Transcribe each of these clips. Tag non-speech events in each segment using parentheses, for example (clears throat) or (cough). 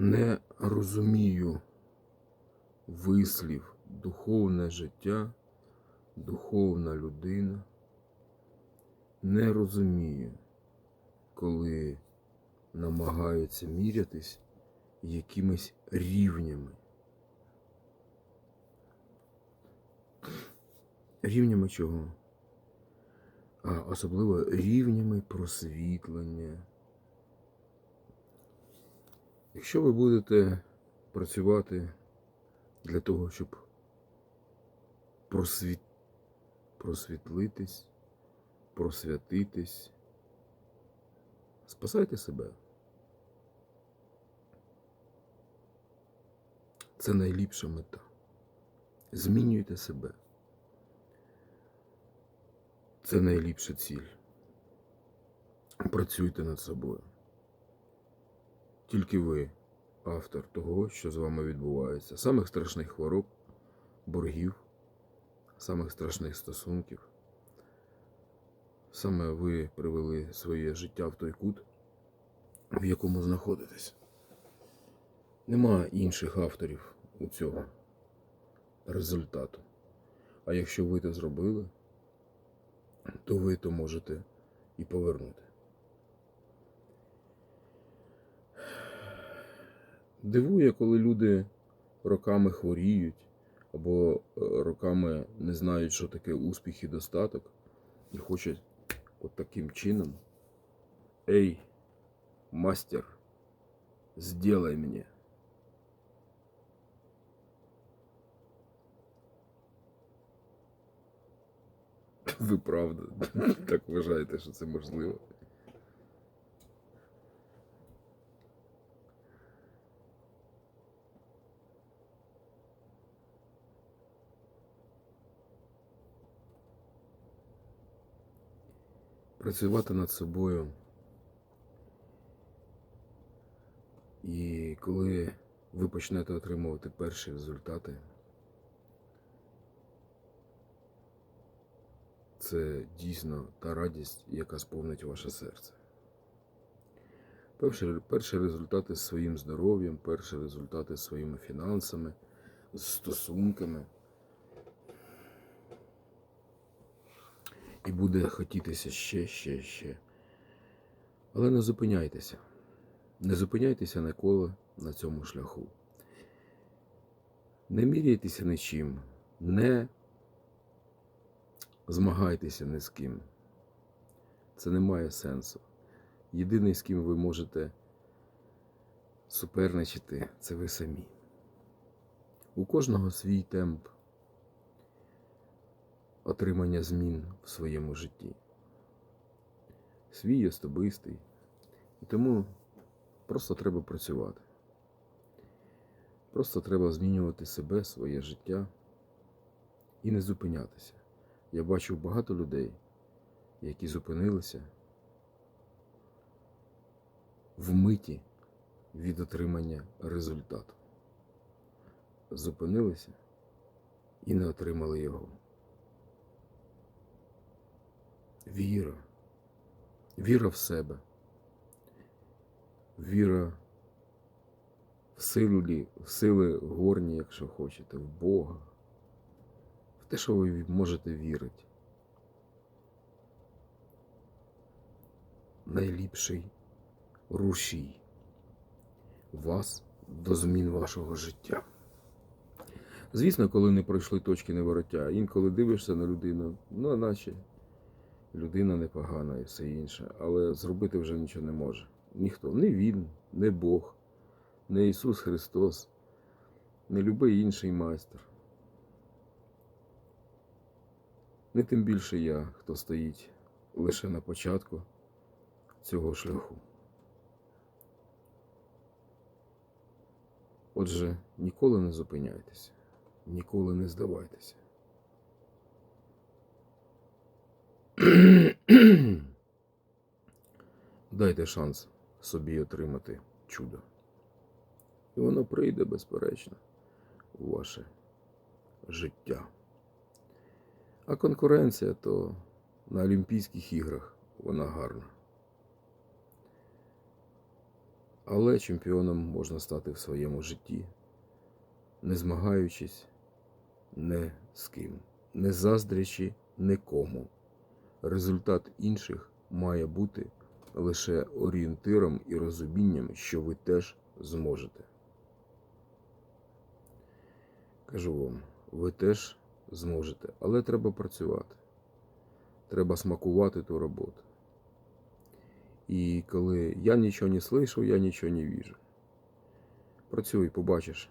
Не розумію вислів духовне життя, духовна людина. Не розумію, коли намагаються мірятись якимись рівнями. Рівнями чого? А особливо рівнями просвітлення. Якщо ви будете працювати для того, щоб просвіт... просвітлитись, просвятитись, спасайте себе. Це найліпша мета. Змінюйте себе. Це найліпша ціль. Працюйте над собою. Тільки ви автор того, що з вами відбувається. Самих страшних хвороб, боргів, самих страшних стосунків. Саме ви привели своє життя в той кут, в якому знаходитесь. Нема інших авторів у цього результату. А якщо ви це зробили, то ви то можете і повернути. Дивує, коли люди роками хворіють або е, роками не знають, що таке успіх і достаток, і хочуть от таким чином. Ей, мастер, сделай мені. Ви правда (laughs) так вважаєте, що це можливо? Працювати над собою. І коли ви почнете отримувати перші результати, це дійсно та радість, яка сповнить ваше серце. Перші, перші результати з своїм здоров'ям, перші результати з своїми фінансами, стосунками. І буде хотітися ще, ще, ще. Але не зупиняйтеся. Не зупиняйтеся ніколи на цьому шляху. Не міряйтеся нічим. Не змагайтеся ні з ким. Це не має сенсу. Єдиний, з ким ви можете суперничати, це ви самі. У кожного свій темп отримання змін в своєму житті. Свій особистий. І тому просто треба працювати. Просто треба змінювати себе, своє життя і не зупинятися. Я бачив багато людей, які зупинилися в миті від отримання результату. Зупинилися і не отримали його. Віра. Віра в себе. Віра в силі, в сили горні, якщо хочете, в Бога, в те, що ви можете вірити. Найліпший рушій вас до змін вашого життя. Звісно, коли не пройшли точки невороття, інколи дивишся на людину, ну, наче людина непогана і все інше, але зробити вже нічого не може. Ніхто, не Він, не Бог, не Ісус Христос, не любий інший майстер. Не тим більше я, хто стоїть лише на початку цього шляху. Отже, ніколи не зупиняйтеся, ніколи не здавайтеся. (clears throat) Дайте шанс собі отримати чудо. І воно прийде, безперечно, у ваше життя. А конкуренція то на Олімпійських іграх вона гарна. Але чемпіоном можна стати в своєму житті, не змагаючись не з ким, не заздрячи нікому. Результат інших має бути лише орієнтиром і розумінням, що ви теж зможете. Кажу вам, ви теж зможете, але треба працювати. Треба смакувати ту роботу. І коли я нічого не слышу, я нічого не віжу. Працюй, побачиш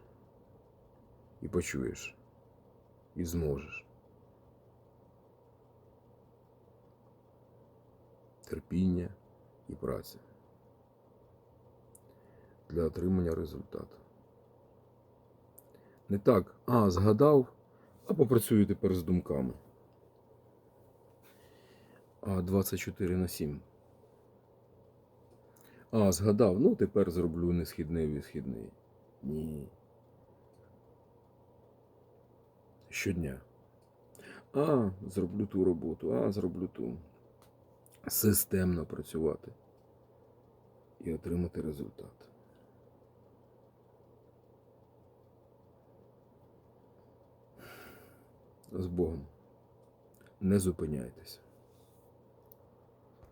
і почуєш, і зможеш. Терпіння і праця для отримання результату. Не так, а, згадав, а попрацюю тепер з думками. А 24 на 7. А, згадав, ну тепер зроблю не східний висхідний. Ні. Щодня. А, зроблю ту роботу, а, зроблю ту. Системно працювати і отримати результат. З Богом. Не зупиняйтеся.